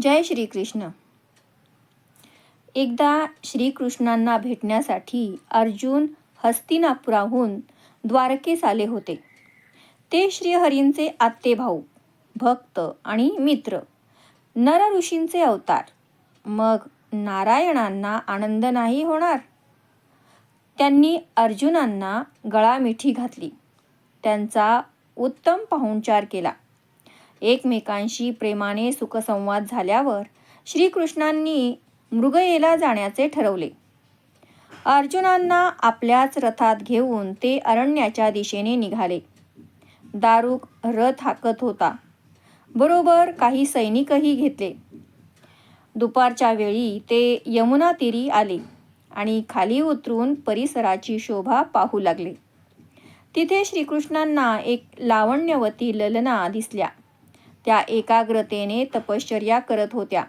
जय श्रीकृष्ण. एकदा श्रीकृष्णांना भेटण्यासाठी अर्जुन हस्तिनापुराहून द्वारकेस आले होते. ते श्रीहरींचे आत्ते भाऊ भक्त आणि मित्र नर ऋषींचे अवतार. मग नारायणांना आनंद नाही होणार? त्यांनी अर्जुनांना गळामिठी घातली. त्यांचा उत्तम पाहुणचार केला. एकमेकांशी प्रेमाने सुखसंवाद झाल्यावर श्रीकृष्णांनी मृगयेला जाण्याचे ठरवले. अर्जुनांना आपल्याच रथात घेऊन ते अरण्याच्या दिशेने निघाले. दारुक रथ हाकत होता. बरोबर काही सैनिकही घेतले. दुपारच्या वेळी ते यमुना तीरी आले आणि खाली उतरून परिसराची शोभा पाहू लागले. तिथे श्रीकृष्णांना एक लावण्यवती ललना दिसल्या. त्या एकाग्रतेने तपश्चर्या करत होत्या.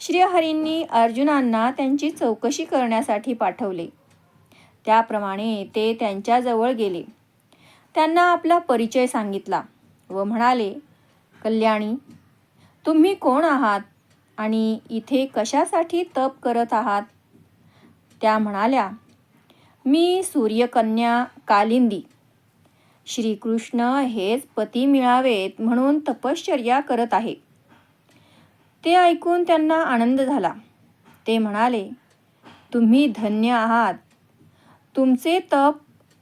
श्रीहरींनी अर्जुनांना त्यांची चौकशी करण्यासाठी पाठवले. त्याप्रमाणे ते त्यांच्याजवळ गेले. त्यांना आपला परिचय सांगितला व म्हणाले कल्याणी तुम्ही कोण आहात आणि इथे कशासाठी तप करत आहात? त्या म्हणाल्या मी सूर्यकन्या कालिंदी. श्रीकृष्ण हेच पती मिळावेत म्हणून तपश्चर्या करत आहे. ते ऐकून त्यांना आनंद झाला. ते म्हणाले तुम्ही धन्य आहात. तुमचे तप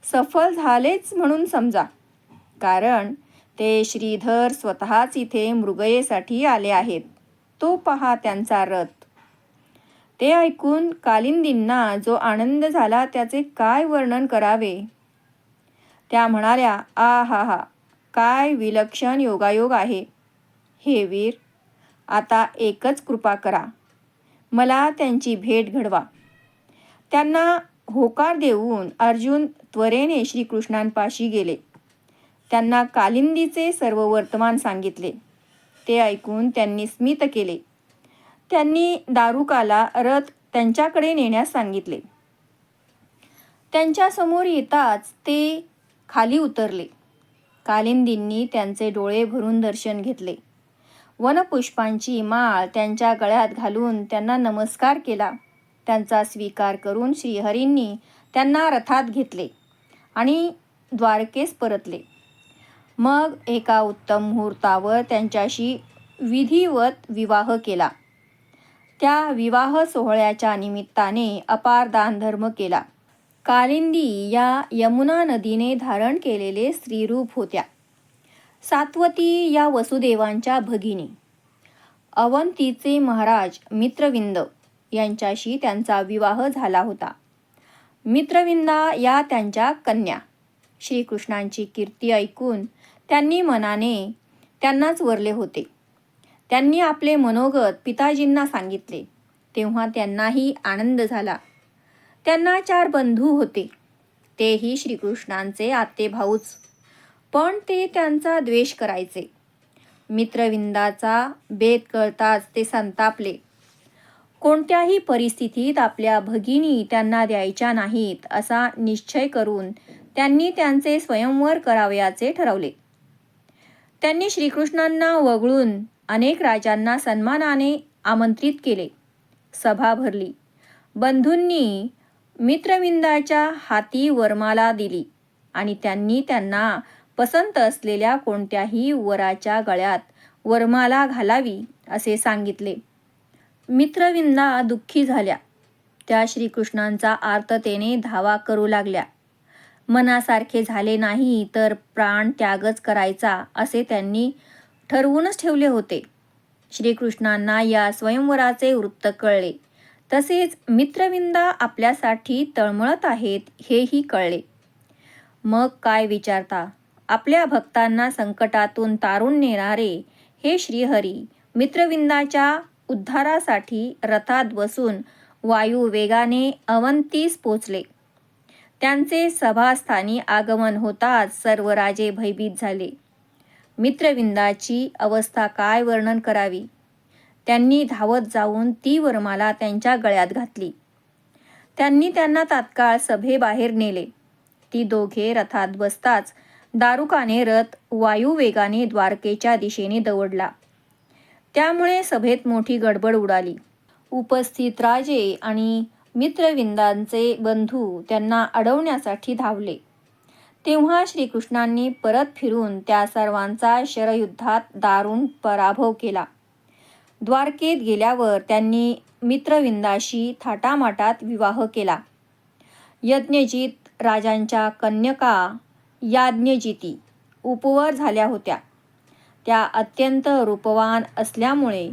सफल झालेच म्हणून समजा. कारण ते श्रीधर स्वतःच इथे मृगयेसाठी आले आहेत. तो पहा त्यांचा रथ. ते ऐकून कालिंदींना जो आनंद झाला त्याचे काय वर्णन करावे? त्या म्हणाल्या आ हा हा काय विलक्षण योगायोग आहे. हे वीर आता एकच कृपा करा. मला त्यांची भेट घडवा. त्यांना होकार देऊन अर्जुन त्वरेने श्रीकृष्णांपाशी गेले. त्यांना कालिंदीचे सर्व वर्तमान सांगितले. ते ऐकून त्यांनी स्मित केले. त्यांनी दारुकाला रथ त्यांच्याकडे नेण्यास सांगितले. त्यांच्यासमोर येताच ते खाली उतरले. कालिंदींनी त्यांचे डोळे भरून दर्शन घेतले. वनपुष्पांची माळ त्यांच्या गळ्यात घालून त्यांना नमस्कार केला. त्यांचा स्वीकार करून श्रीहरींनी त्यांना रथात घेतले आणि द्वारकेस परतले. मग एका उत्तम मुहूर्तावर त्यांच्याशी विधिवत विवाह केला. त्या विवाह सोहळ्याच्या निमित्ताने अपार दानधर्म केला. कालिंदी या यमुना नदीने धारण केलेले स्त्रीरूप होत्या. सात्वती या वसुदेवांच्या भगिनी. अवंतीचे महाराज मित्रविंद यांच्याशी त्यांचा विवाह झाला होता. मित्रविंदा या त्यांच्या कन्या. श्रीकृष्णांची कीर्ती ऐकून त्यांनी मनाने त्यांनाच वरले होते. त्यांनी आपले मनोगत पिताजींना सांगितले. तेव्हा त्यांनाही आनंद झाला. त्यांना चार बंधू होते. तेही श्रीकृष्णांचे आत्ते भाऊच. पण ते त्यांचा द्वेष करायचे. मित्रविंदाचा भेद कळताच ते संतापले. कोणत्याही परिस्थितीत आपल्या भगिनी त्यांना द्यायच्या नाहीत असा निश्चय करून त्यांनी त्यांचे स्वयंवर करावयाचे ठरवले. त्यांनी श्रीकृष्णांना वगळून अनेक राजांना सन्मानाने आमंत्रित केले. सभा भरली. बंधूंनी मित्रविंदाच्या हाती वरमाला दिली आणि त्यांनी त्यांना पसंत असलेल्या कोणत्याही वराच्या गळ्यात वरमाला घालावी असे सांगितले. मित्रविंदा दुःखी झाल्या. त्या श्रीकृष्णांचा आर्ततेने धावा करू लागल्या. मनासारखे झाले नाही तर प्राण त्यागच करायचा असे त्यांनी ठरवूनच ठेवले होते. श्रीकृष्णांना या स्वयंवराचे वृत्त कळले. तसेच मित्रविंदा आपल्यासाठी तळमळत आहेत हेही कळले. मग काय विचारता? आपल्या भक्तांना संकटातून तारून नेणारे हे श्रीहरी मित्रविंदाच्या उद्धारासाठी रथात बसून वायू वेगाने अवंतीस पोचले. त्यांचे सभास्थानी आगमन होताच सर्व राजे भयभीत झाले. मित्रविंदाची अवस्था काय वर्णन करावी? त्यांनी धावत जाऊन ती वरमाला त्यांच्या गळ्यात घातली. त्यांनी त्यांना तात्काळ सभेबाहेर नेले. ती दोघे रथात बसताच दारुकाने रथ वायुवेगाने द्वारकेच्या दिशेने दौडला. त्यामुळे सभेत मोठी गडबड उडाली. उपस्थित राजे आणि मित्रविंदांचे बंधू त्यांना अडवण्यासाठी धावले. तेव्हा श्रीकृष्णांनी परत फिरून त्या सर्वांचा शरयुद्धात दारुण पराभव केला. द्वारकेत गेल्यावर त्यांनी मित्रविंदाशी थाटामाटात विवाह केला. यज्ञजीत राजांच्या कन्यका याज्ञजिती उपवर झाल्या होत्या. त्या अत्यंत रूपवान असल्यामुळे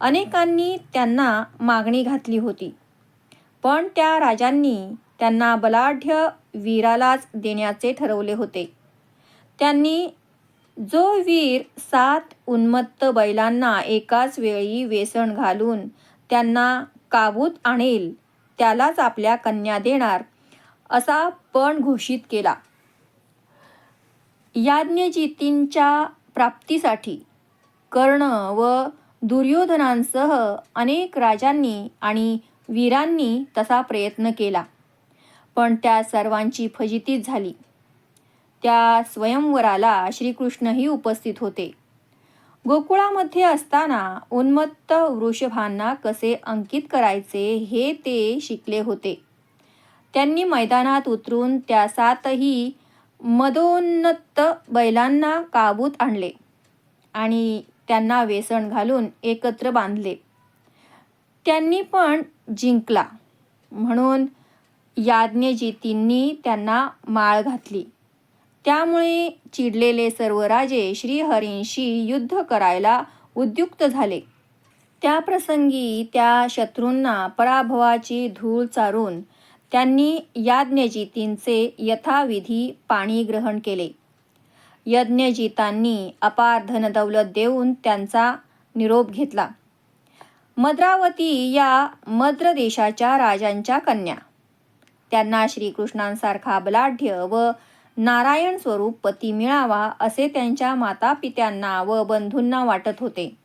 अनेकांनी त्यांना मागणी घातली होती. पण त्या राजांनी त्यांना बलाढ्य वीरालाच देण्याचे ठरवले होते. त्यांनी जो वीर सात उन्मत्त बैलांना एकाच वेळी वेसण घालून त्यांना काबूत आणेल त्यालाच आपल्या कन्या देणार असा पण घोषित केला. याज्ञजितींच्या प्राप्तीसाठी कर्ण व दुर्योधनांसह अनेक राजांनी आणि वीरांनी तसा प्रयत्न केला पण त्या सर्वांची फजितीच झाली. त्या स्वयंवराला श्रीकृष्णही उपस्थित होते. गोकुळामध्ये असताना उन्मत्त वृषभांना कसे अंकित करायचे हे ते शिकले होते. त्यांनी मैदानात उतरून त्या सातही मदोन्नत बैलांना काबूत आणले आणि त्यांना वेसण घालून एकत्र बांधले. त्यांनी पण जिंकला म्हणून याज्ञजितींनी त्यांना माळ घातली. त्यामुळे चिडलेले सर्व राजे श्रीहरींशी युद्ध करायला उद्युक्त झाले. त्या प्रसंगी त्या शत्रूंना पराभवाची धूळ चारून त्यांनी याज्ञजितींचे यथाविधी पाणी ग्रहण केले. यज्ञजितांनी अपार धनदौलत देऊन त्यांचा निरोप घेतला. मद्रावती या मद्र देशाच्या राजांच्या कन्या. त्यांना श्रीकृष्णांसारखा बलाढ्य व नारायण स्वरूप पती मिळावा असे त्यांच्या मातापित्यांना व बंधूंना वाटत होते.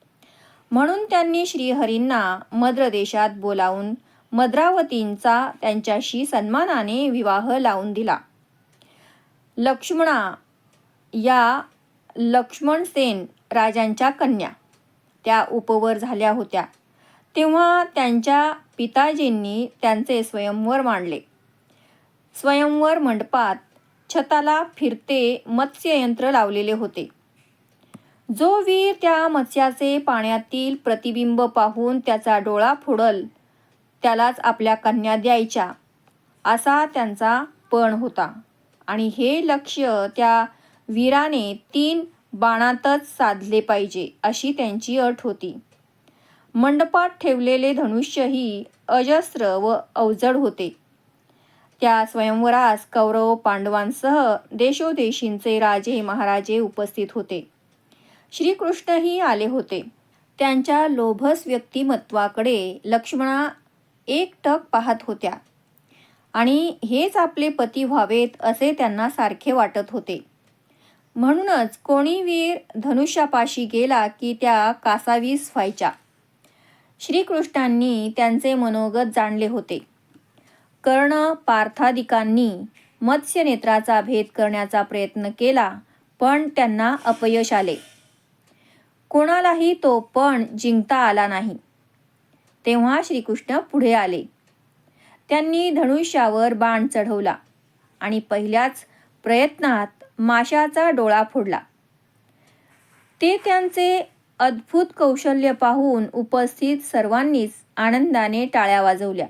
म्हणून त्यांनी श्रीहरींना मद्र देशात बोलावून मद्रावतींचा त्यांच्याशी सन्मानाने विवाह लावून दिला. लक्ष्मणा या लक्ष्मणसेन राजांच्या कन्या. त्या उपवर झाल्या होत्या. तेव्हा त्यांच्या पिताजींनी त्यांचे स्वयंवर मांडले. स्वयंवर मंडपात छताला फिरते मत्स्ययंत्र लावलेले होते. जो वीर त्या मत्स्याचे पाण्यातील प्रतिबिंब पाहून त्याचा डोळा फोडल त्यालाच आपल्या कन्या द्यायच्या असा त्यांचा पण होता. आणि हे लक्ष त्या वीराने तीन बाणातच साधले पाहिजे अशी त्यांची अट होती. मंडपात ठेवलेले धनुष्यही अजस्र व अवजड होते. त्या स्वयंवरास कौरव पांडवांसह देशोदेशींचे राजे महाराजे उपस्थित होते. श्रीकृष्णही आले होते. त्यांच्या लोभस व्यक्तिमत्वाकडे लक्ष्मणा एकटक पाहत होत्या. आणि हेच आपले पती व्हावेत असे त्यांना सारखे वाटत होते. म्हणूनच कोणी वीर धनुष्यापाशी गेला की त्या कासावीस व्हायच्या. श्रीकृष्णांनी त्यांचे मनोगत जाणले होते. कर्ण पार्थादिकांनी मत्स्यनेत्राचा भेद करण्याचा प्रयत्न केला पण त्यांना अपयश आले. कोणालाही तो पण जिंकता आला नाही. तेव्हा श्रीकृष्ण पुढे आले. त्यांनी धनुष्यावर बाण चढवला आणि पहिल्याच प्रयत्नात माशाचा डोळा फोडला. ते त्यांचे अद्भुत कौशल्य पाहून उपस्थित सर्वांनीच आनंदाने टाळ्या वाजवल्या.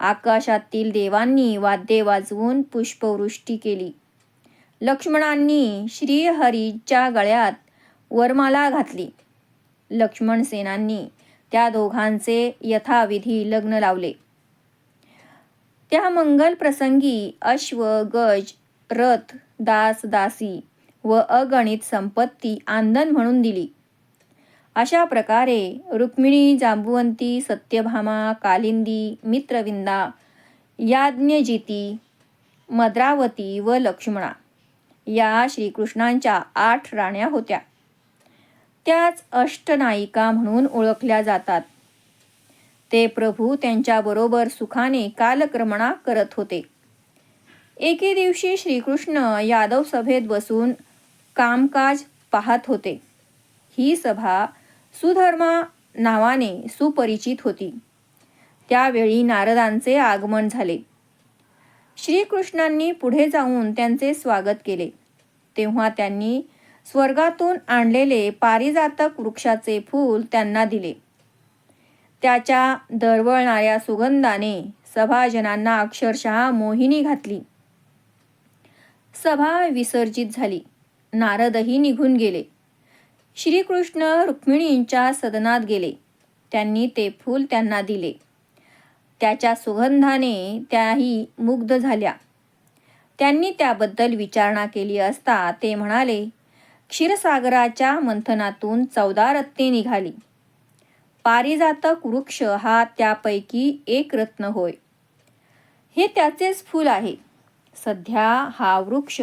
आकाशातील देवांनी वाद्ये वाजवून पुष्पवृष्टी केली. लक्ष्मणांनी श्रीहरीच्या गळ्यात वरमाला घातली. लक्ष्मण सेनांनी त्या दोघांचे यथाविधी लग्न लावले. त्या मंगल प्रसंगी अश्व गज रथ दास दासी व अगणित संपत्ती आंदन म्हणून दिली. अशा प्रकारे रुक्मिणी जांबुवंती सत्यभामा कालिंदी मित्रविंदा याज्ञजिती मद्रावती व लक्ष्मणा या श्रीकृष्णांच्या आठ राण्या होत्या. त्याच अष्टनायिका म्हणून ओळखल्या जातात. ते प्रभू त्यांच्याबरोबर सुखाने कालक्रमणा करत होते. एके दिवशी श्रीकृष्ण यादव सभेत बसून कामकाज पाहत होते. ही सभा सुधर्मा नावाने सुपरिचित होती. त्यावेळी नारदांचे आगमन झाले. श्रीकृष्णांनी पुढे जाऊन त्यांचे स्वागत केले. तेव्हा त्यांनी स्वर्गातून आणलेले पारिजातक वृक्षाचे फूल त्यांना दिले. त्याच्या दरवळणाऱ्या सुगंधाने सभाजनांना अक्षरशः मोहिनी घातली. सभा विसर्जित झाली. नारदही निघून गेले. श्रीकृष्ण रुक्मिणींच्या सदनात गेले. त्यांनी ते फूल त्यांना दिले. त्याच्या सुगंधाने त्याही मुग्ध झाल्या. त्यांनी त्याबद्दल विचारणा केली असता ते म्हणाले क्षीरसागराच्या मंथनातून चौदा रत्ने निघाली. पारिजातक वृक्ष हा त्यापैकी एक रत्न होय. हे त्याचेच फूल आहे. सध्या हा वृक्ष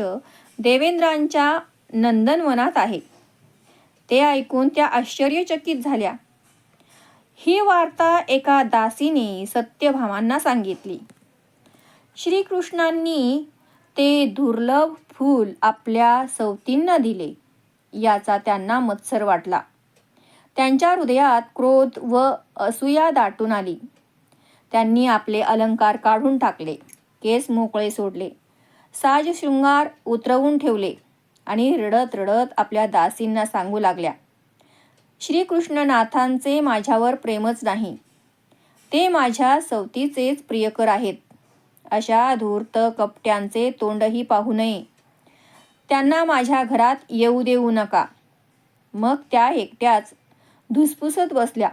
देवेंद्रांच्या नंदनवनात आहे. ते ऐकून त्या आश्चर्यचकित झाल्या. ही वार्ता एका दासीने सत्यभामांना सांगितली. श्रीकृष्णांनी ते दुर्लभ फूल आपल्या सवतींना दिले याचा त्यांना मत्सर वाटला. त्यांच्या हृदयात क्रोध व असूया दाटून आली. त्यांनी आपले अलंकार काढून टाकले केस मोकळे सोडले साज शृंगार उतरवून ठेवले. आणि रडत रडत आपल्या दासींना सांगू लागल्या श्रीकृष्णनाथांचे माझ्यावर प्रेमच नाही. ते माझ्या सवतीचेच प्रियकर आहेत. अशा धूर्त कपट्यांचे तोंडही पाहू नये. त्यांना माझ्या घरात येऊ देऊ नका. मग त्या एकट्याच धुसफुसत बसल्या.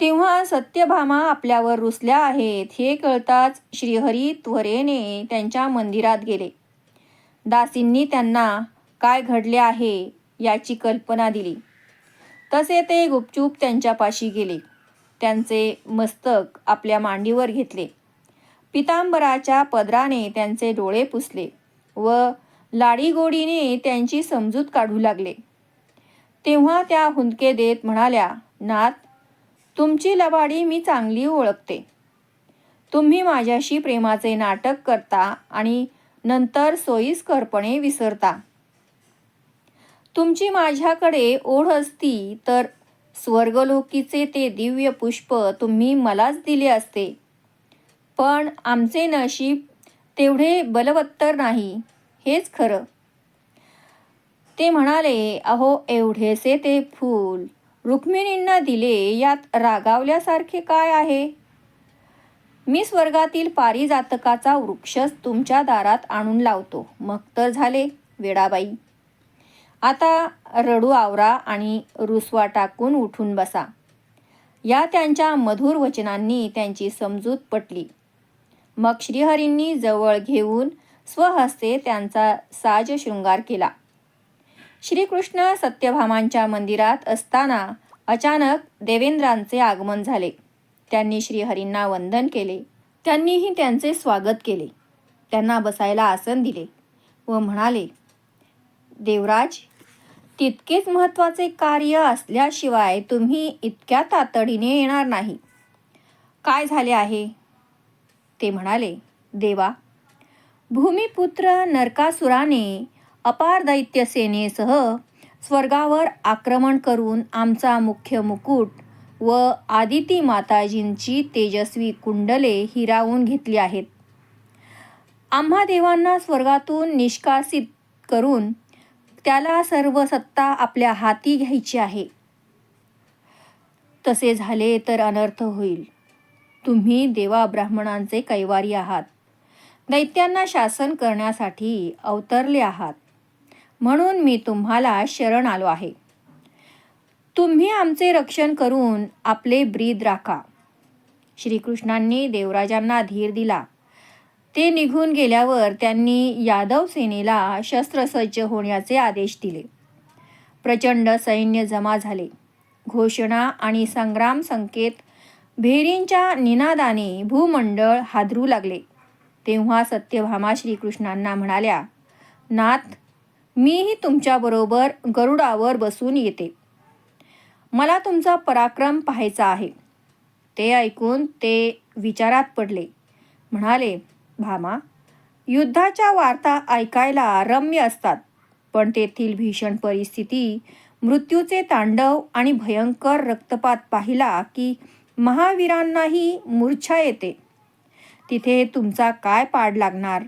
तेव्हा सत्यभामा आपल्यावर रुसल्या आहेत हे कळताच श्रीहरी त्वरेने त्यांच्या मंदिरात गेले. दासींनी त्यांना काय घडले आहे याची कल्पना दिली. तसे ते गुपचूप त्यांच्यापाशी गेले. त्यांचे मस्तक आपल्या मांडीवर घेतले. पितांबराच्या पदराने त्यांचे डोळे पुसले व लाडीगोडीने त्यांची समजूत काढू लागले. तेव्हा त्या हुंदके देत म्हणाल्या नाथ तुमची लबाडी मी चांगली ओळखते. तुम्ही माझ्याशी प्रेमाचे नाटक करता आणि नंतर सोयीस्करपणे विसरता. तुमची माझ्याकडे ओढ असती तर स्वर्गलोकीचे ते दिव्य पुष्प तुम्ही मलाच दिले असते. पण आमचे नशीब तेवढे बलवत्तर नाही हेच खरं. ते म्हणाले अहो एवढेसे ते फूल रुक्मिणींना दिले यात रागावल्यासारखे काय आहे? मी स्वर्गातील पारिजातकाचा वृक्षच तुमच्या दारात आणून लावतो. मग तर झाले वेडाबाई. आता रडू आवरा आणि रुसवा टाकून उठून बसा. या त्यांच्या मधुर वचनांनी त्यांची समजूत पटली. मग श्रीहरींनी जवळ घेऊन स्वहस्ते त्यांचा साज शृंगार केला. श्रीकृष्ण सत्यभामांच्या मंदिरात असताना अचानक देवेंद्रांचे आगमन झाले. त्यांनी श्रीहरींना वंदन केले. त्यांनीही त्यांचे स्वागत केले. त्यांना बसायला आसन दिले व म्हणाले देवराज तितकेच महत्त्वाचे कार्य असल्याशिवाय तुम्ही इतक्या तातडीने येणार नाही. काय झाले आहे? ते म्हणाले देवा भूमिपुत्र नरकासुराने अपार दैत्य सेनेसह स्वर्गावर आक्रमण करून आमचा मुख्य मुकुट व आदिती माताजींची तेजस्वी कुंडले हिरावून घेतली आहेत. आम्हा देवांना स्वर्गातून निष्कासित करून त्याला सर्व सत्ता आपल्या हाती घ्यायची आहे. तसे झाले तर अनर्थ होईल. तुम्ही देवा ब्राह्मणांचे कैवारी आहात. दैत्यांना शासन करण्यासाठी अवतरले आहात. म्हणून मी तुम्हाला शरण आलो आहे. तुम्ही आमचे रक्षण करून आपले ब्रीद राखा. श्रीकृष्णांनी देवराजांना धीर दिला. ते निघून गेल्यावर त्यांनी यादव सेनेला शस्त्रसज्ज होण्याचे आदेश दिले. प्रचंड सैन्य जमा झाले. घोषणा आणि संग्राम संकेत भेरींच्या निनादाने भूमंडळ हादरू लागले. तेव्हा सत्यभामा श्रीकृष्णांना म्हणाल्या नाथ मीही तुमच्याबरोबर गरुडावर बसून येते. मला तुमचा पराक्रम पाहायचा आहे. ते ऐकून ते विचारात पडले. म्हणाले भामा युद्धाच्या वार्ता ऐकायला रम्य असतात पण तेथील भीषण परिस्थिती मृत्यूचे तांडव आणि भयंकर रक्तपात पाहिला की महावीरांनाही मूर्छा येते. तिथे तुमचा काय पाड लागणार?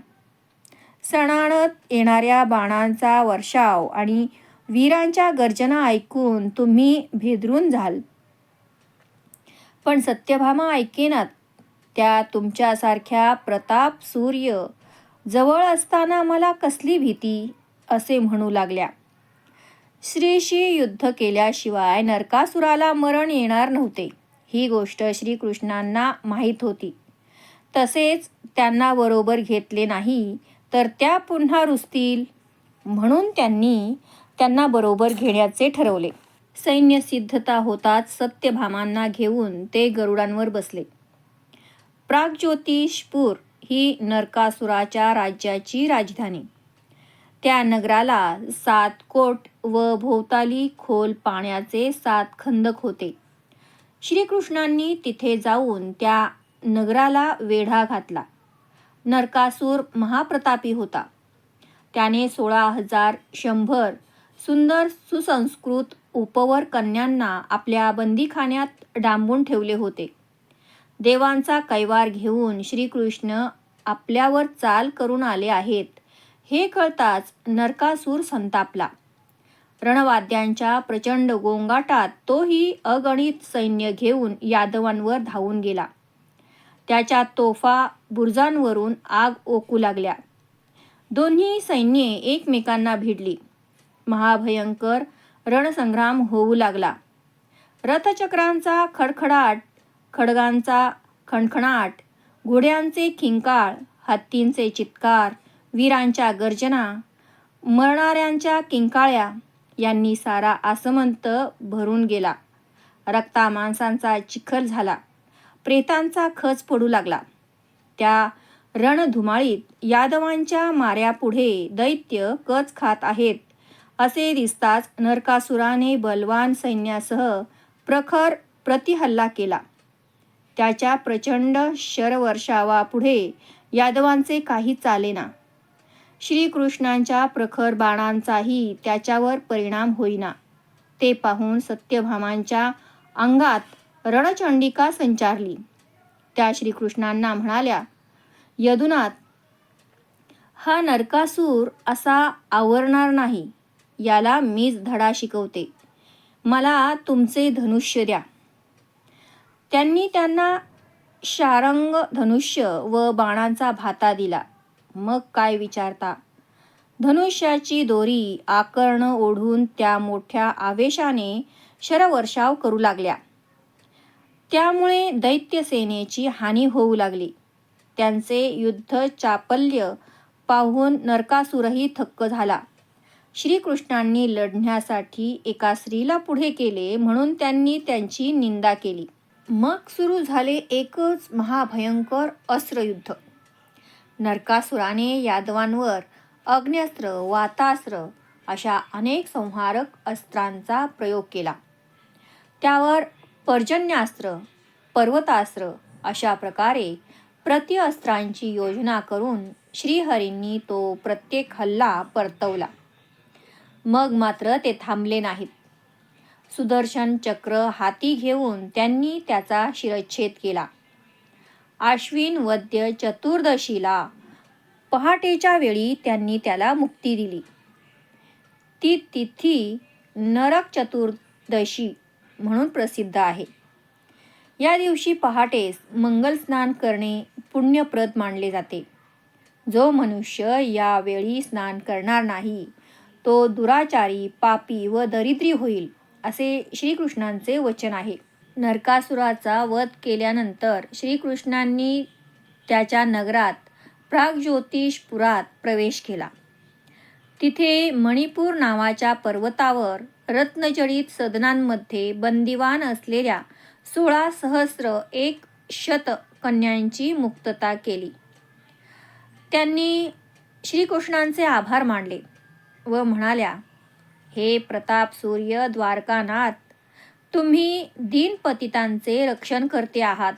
सणाणत येणाऱ्या बाणांचा वर्षाव आणि वीरांच्या गर्जना ऐकून तुम्ही भेदरून झाल. पण सत्यभामा ऐकेनात त्या तुमच्यासारख्या प्रताप सूर्य जवळ असताना मला कसली भीती? असे म्हणू लागल्या. श्रीशी युद्ध केल्याशिवाय नरकासुराला मरण येणार नव्हते. ही गोष्ट श्रीकृष्णांना माहीत होती. तसेच त्यांना बरोबर घेतले नाही तर त्या पुन्हा रुसतील? म्हणून त्यांनी त्यांना बरोबर घेण्याचे ठरवले. सैन्य सिद्धता होताच सत्यभामांना घेऊन ते गरुडांवर बसले. प्रागज्योतिषपूर ही नरकासुराच्या राज्याची राजधानी. त्या नगराला सात कोट व भोवताली खोल पाण्याचे सात खंदक होते. श्रीकृष्णांनी तिथे जाऊन त्या नगराला वेढा घातला. नरकासूर महाप्रतापी होता. त्याने सोळा हजार शंभर सुंदर सुसंस्कृत उपवर कन्यांना आपल्या बंदीखान्यात डांबून ठेवले होते. देवांचा कैवार घेऊन श्रीकृष्ण आपल्यावर चाल करून आले आहेत हे कळताच नरकासूर संतापला. रणवाद्यांच्या प्रचंड गोंगाटात तोही अगणित सैन्य घेऊन यादवांवर धावून गेला. त्याच्या तोफा बुर्जांवरून आग ओकू लागल्या. दोन्ही सैन्ये एकमेकांना भिडली. महाभयंकर रणसंग्राम होऊ लागला. रथचक्रांचा खडखडाट खडगांचा खणखणाट घोड्यांचे खिंकाळ हत्तींचे चित्कार वीरांच्या गर्जना मरणाऱ्यांच्या किंकाळ्या यांनी सारा आसमंत भरून गेला. रक्ता माणसांचा चिखल झाला. प्रेतांचा खच पडू लागला. त्या रणधुमाळीत यादवांच्या माऱ्यापुढे दैत्य कच खात आहेत. असे दिसताच नरकासुराने बलवान सैन्यासह प्रखर प्रतिहल्ला केला. त्याच्या प्रचंड शरवर्षावापुढे यादवांचे काही चालेना श्रीकृष्णांच्या प्रखर बाणांचाही त्याच्यावर परिणाम होईना. ते पाहून सत्यभामांच्या अंगात रणचंडिका संचारली. त्या श्रीकृष्णांना म्हणाल्या यदुनाथ हा नरकासूर असा आवरणार नाही. याला मीच धडा शिकवते. मला तुमचे धनुष्य द्या. त्यांनी त्यांना शारंग धनुष्य व बाणांचा भाता दिला. मग काय विचारता? धनुष्याची दोरी आकर्ण ओढून त्या मोठ्या आवेशाने शरवर्षाव करू लागल्या. त्यामुळे दैत्यसेनेची हानी होऊ लागली. त्यांचे युद्ध चापल्य पाहून नरकासुरही थक्क झाला. श्रीकृष्णांनी लढण्यासाठी एका स्त्रीला पुढे केले म्हणून त्यांनी त्यांची निंदा केली. मग सुरू झाले एकच महाभयंकर अस्त्रयुद्ध. नरकासुराने यादवांवर अग्न्यास्त्र वातास्त्र अशा अनेक संहारक अस्त्रांचा प्रयोग केला. त्यावर पर्जन्यास्त्र पर्वतास्त्र अशा प्रकारे प्रतिअस्त्रांची योजना करून श्रीहरींनी तो प्रत्येक हल्ला परतवला. मग मात्र ते थांबले नाहीत. सुदर्शन चक्र हाती घेऊन त्यांनी त्याचा शिरच्छेद केला. आश्विन वद्य चतुर्दशीला पहाटेच्या वेळी त्यांनी त्याला मुक्ती दिली. ती तिथी नरक चतुर्दशी म्हणून प्रसिद्ध आहे. या दिवशी पहाटेस मंगल स्नान करणे पुण्यप्रद मानले जाते. जो मनुष्य यावेळी स्नान करणार नाही तो दुराचारी पापी व दरिद्री होईल असे श्रीकृष्णांचे वचन आहे. नरकासुराचा वध केल्यानंतर श्रीकृष्णांनी त्याच्या नगरात प्रागज्योतिषपुरात प्रवेश केला. तिथे मणिपूर नावाच्या पर्वतावर रत्नजडित सदनांमध्ये बंदिवान असलेल्या सोळा सहस्र एक शत कन्यांची मुक्तता केली. त्यांनी श्रीकृष्णांचे आभार मानले. व म्हणाल्या हे प्रताप सूर्य द्वारकानाथ तुम्ही दीनपतितांचे रक्षण करते आहात.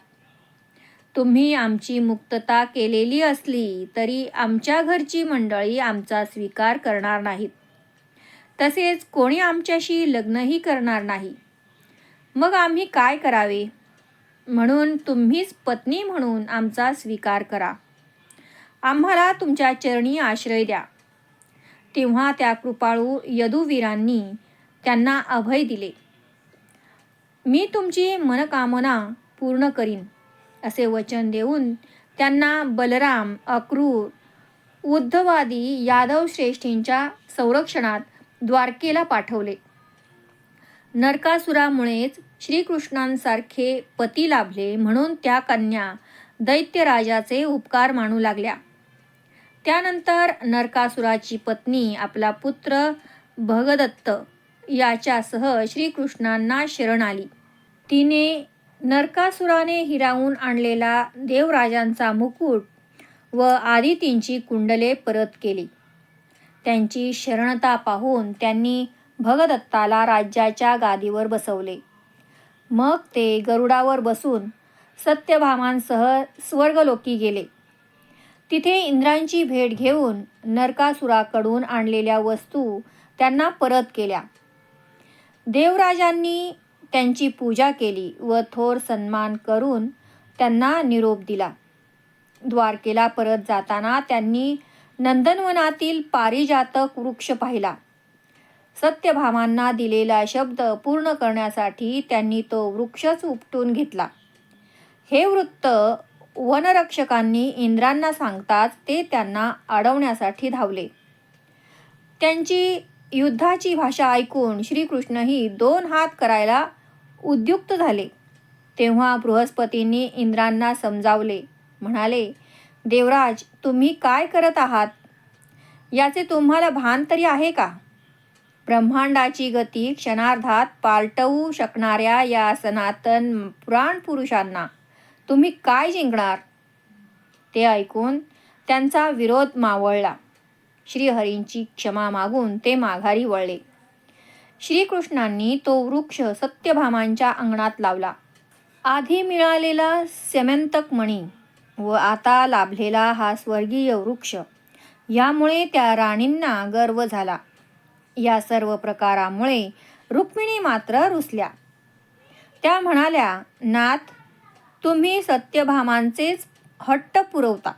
तुम्ही आमची मुक्तता केलेली असली तरी आमच्या घरची मंडळी आमचा स्वीकार करणार नाहीत. तसेच कोणी आमच्याशी लग्नही करणार नाही. मग आम्ही काय करावे? म्हणून तुम्हीच पत्नी म्हणून आमचा स्वीकार करा. आम्हाला तुमच्या चरणी आश्रय द्या. तेव्हा त्या कृपाळू यदुवीरांनी त्यांना अभय दिले. मी तुमची मनकामना पूर्ण करीन असे वचन देऊन त्यांना बलराम अक्रूर उद्धवादी यादव श्रेष्ठींच्या संरक्षणात द्वारकेला पाठवले. नरकासुरामुळेच श्रीकृष्णांसारखे पती लाभले म्हणून त्या कन्या दैत्यराजाचे उपकार मानू लागल्या. त्यानंतर नरकासुराची पत्नी आपला पुत्र भगदत्त याच्यासह श्रीकृष्णांना शरण आली. तिने नरकासुराने हिरावून आणलेला देवराजांचा मुकुट व आदितींची कुंडले परत केली. त्यांची शरणता पाहून त्यांनी भगदत्ताला राज्याच्या गादीवर बसवले. मग ते गरुडावर बसून सत्यभामांसह स्वर्गलोकी गेले. तिथे इंद्रांची भेट घेऊन नरकासुराकडून आणलेल्या वस्तू त्यांना परत केल्या. देवराजांनी त्यांची पूजा केली व थोर सन्मान करून त्यांना निरोप दिला. द्वारकेला परत जाताना त्यांनी नंदनवनातील पारिजातक वृक्ष पाहिला. सत्यभामांना दिलेला शब्द पूर्ण करण्यासाठी त्यांनी तो वृक्षच उपटून घेतला. हे वृत्त वनरक्षकांनी इंद्रांना सांगताच ते त्यांना अडवण्यासाठी धावले. त्यांची युद्धाची भाषा ऐकून श्रीकृष्णही दोन हात करायला उद्युक्त झाले. तेव्हा बृहस्पतींनी इंद्रांना समजावले. म्हणाले देवराज तुम्ही काय करत आहात? याचे तुम्हाला भान तरी आहे का? ब्रह्मांडाची गती क्षणार्धात पालटवू शकणाऱ्या या सनातन पुराण पुरुषांना तुम्ही काय जिंकणार? ते ऐकून त्यांचा विरोध मावळला. श्रीहरींची क्षमा मागून ते माघारी वळले. श्रीकृष्णांनी तो वृक्ष सत्यभामांच्या अंगणात लावला. आधी मिळालेला सेमंतक मणी व आता लाभलेला हा स्वर्गीय वृक्ष. यामुळे त्या राणींना गर्व झाला. या सर्व प्रकारामुळे रुक्मिणी मात्र रुसल्या. त्या म्हणाल्या नाथ तुम्ही सत्यभामांचेच हट्ट पुरवता.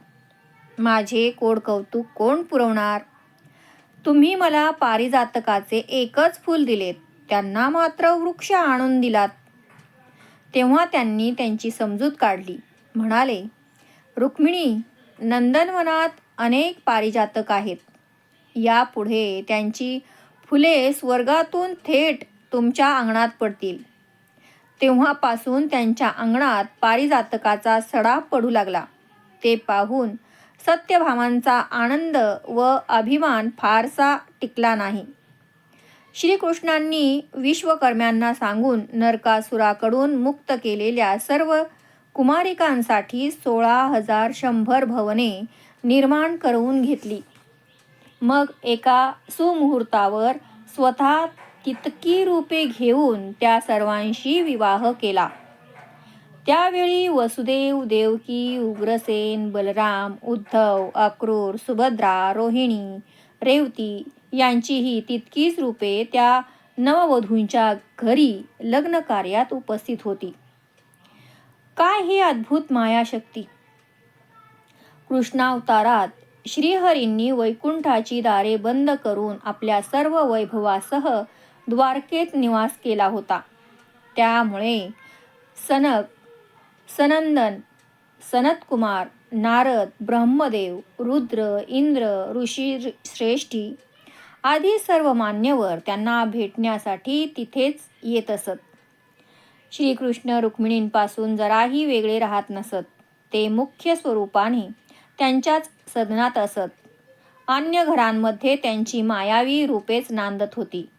माझे कोड कौतुक कोण पुरवणार? तुम्ही मला पारिजातकाचे एकच फूल दिलेत. त्यांना मात्र वृक्ष आणून दिलात. तेव्हा त्यांनी त्यांची समजूत काढली. म्हणाले रुक्मिणी नंदनवनात अनेक पारिजातक आहेत. यापुढे त्यांची फुले स्वर्गातून थेट तुमच्या अंगणात पडतील. तेव्हापासून त्यांच्या अंगणात पारिजातकाचा सडा पडू लागला. ते पाहून सत्यभामांचा आनंद व अभिमान फारसा टिकला नाही. श्रीकृष्णांनी विश्वकर्म्यांना सांगून नरकासुराकडून मुक्त केलेल्या सर्व कुमारिकांसाठी सोळा हजार शंभर भवने निर्माण करून घेतली. मग एका सुमुहूर्तावर स्वतः कितकी रूपे घेऊन त्या सर्वांशी विवाह केला. त्यावेळी वसुदेव देवकी उग्रसेन बलराम उद्धव अक्रूर सुभद्रा रोहिणी रेवती यांचीही तितकीच रूपे त्या नववधूंच्या घरी लग्न कार्यात उपस्थित होती. काय ही अद्भुत मायाशक्ती! कृष्णावतारात श्रीहरींनी वैकुंठाची दारे बंद करून आपल्या सर्व वैभवासह द्वारकेत निवास केला होता. त्यामुळे सनक सनंदन सनतकुमार नारद ब्रह्मदेव रुद्र इंद्र ऋषी श्रेष्ठी आदी सर्व मान्यवर त्यांना भेटण्यासाठी तिथेच येत असत. श्रीकृष्ण रुक्मिणींपासून जराही वेगळे राहत नसत. ते मुख्य स्वरूपाने त्यांच्याच सदनात असत. अन्य घरांमध्ये त्यांची मायावी रूपेच नांदत होती.